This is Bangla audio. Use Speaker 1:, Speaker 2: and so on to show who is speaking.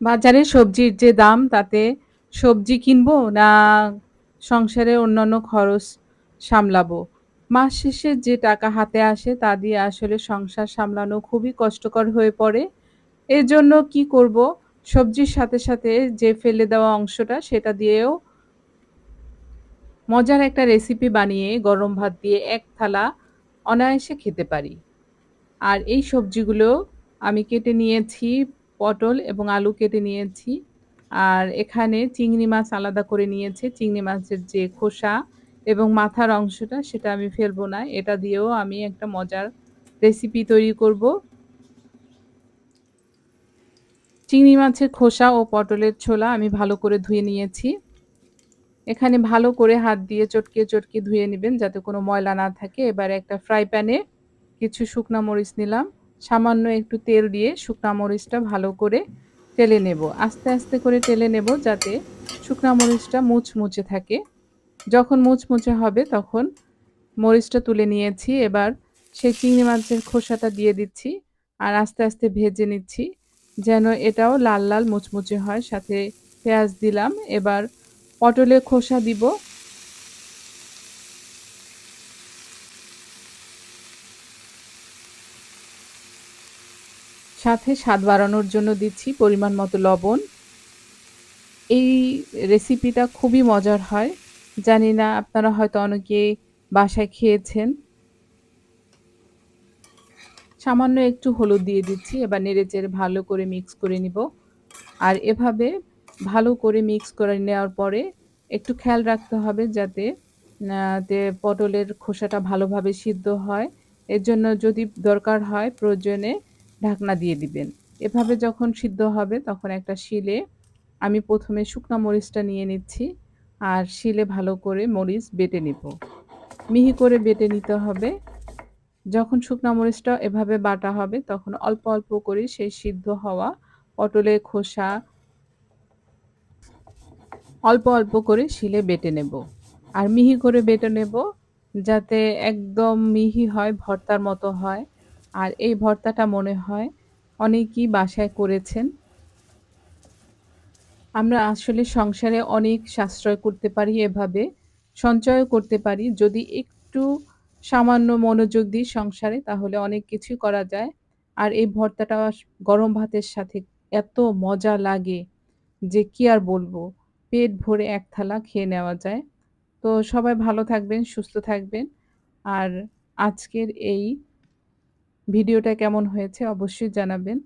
Speaker 1: বাজারে সবজির যে দাম তাতে সবজি কিনবো না সংসারে অন্যান্য খরচ সামলাবো? মাস শেষে যে টাকা হাতে আসে তা দিয়ে আসলে সংসার সামলানো খুবই কষ্টকর হয়ে পড়ে। এর জন্য কি করব? সবজির সাথে, সাথে যে ফেলে দেওয়া অংশটা সেটা দিয়েও মজার একটা রেসিপি বানিয়ে গরম ভাত দিয়ে এক থালা অনায়াসে খেতে পারি। আর এই সবজিগুলো আমি কেটে নিয়েছি পটল এবং আলু কেটে নিয়েছি। আর এখানে চিংড়ি মাছ আলাদা করে নিয়েছে চিংড়ি মাছের যে খোসা এবং মাথার অংশটা সেটা আমি ফেলব না। এটা দিয়েও আমি একটা মজার রেসিপি তৈরি করব। চিংড়ি মাছের খোসা ও পটলের ছোলা আমি ভালো করে ধুয়ে নিয়েছি। এখানে ভালো করে হাত দিয়ে চটকে, চটকে ধুয়ে নেবেন যাতে কোনো ময়লা না থাকে। এবার একটা ফ্রাই প্যানে কিছু শুকনা মরিচ নিলাম। সামান্য একটু তেল দিয়ে শুকনা মরিচটা ভালো করে টেলে নেব। আস্তে, আস্তে করে টেলে নেব যাতে শুকনা মরিচটা মুচমুচে থাকে। যখন মুচমুচে হবে তখন মরিচটা তুলে নিয়েছি। এবার সেই চিংড়ি মাছের খোসাটা দিয়ে দিচ্ছি। আর আস্তে, আস্তে ভেজে নিচ্ছি যেন এটাও লাল, লাল মুচমুচে হয়। সাথে পেঁয়াজ দিলাম। এবার পটলের খোসা দিব। সাথে স্বাদ বাড়ানোর জন্য দিচ্ছি পরিমাণ মতো লবণ। এই রেসিপিটা খুবই মজার হয়। জানি না আপনারা হয়তো অনেকেই বাসায় খেয়েছেন। সামান্য একটু হলুদ দিয়ে দিচ্ছি। এবার নেড়েচেড়ে ভালো করে মিক্স করে নিব। আর এভাবে ভালো করে মিক্স করে নেওয়ার পরে একটু খেয়াল রাখতে হবে যাতে পটলের খোসাটা ভালোভাবে সিদ্ধ হয়। এর জন্য যদি দরকার হয় প্রয়োজনে ঢাকনা দিয়ে দিবেন। এভাবে যখন সিদ্ধ হবে তখন একটা শিলে আমি প্রথমে শুকনা মরিচটা নিয়ে নিচ্ছি। আর শিলে ভালো করে মরিচ বেটে নিব। মিহি করে বেটে নিতে হবে। যখন শুকনা মরিচটা এভাবে বাটা হবে তখন অল্প, অল্প করে সেই সিদ্ধ হওয়া পটলের খোসা অল্প, অল্প করে শিলে বেটে নেব। আর মিহি করে বেটে নেব যাতে একদম মিহি হয়, ভর্তার মতো হয়। আর এই ভর্তাটা মনে হয় অনেকেই বাসায় করেছেন। আমরা আসলে সংসারে অনেক সাশ্রয় করতে পারি এভাবে। সঞ্চয়ও করতে পারি যদি একটু সামান্য মনোযোগ দিই সংসারে তাহলে অনেক কিছুই করা যায়। আর এই ভর্তাটা গরম ভাতের সাথে এত মজা লাগে যে কি আর বলব। পেট ভরে এক থালা খেয়ে নেওয়া যায়। তো সবাই ভালো থাকবেন, সুস্থ থাকবেন। আর আজকের এই ভিডিওটা কেমন হয়েছে অবশ্যই জানাবেন।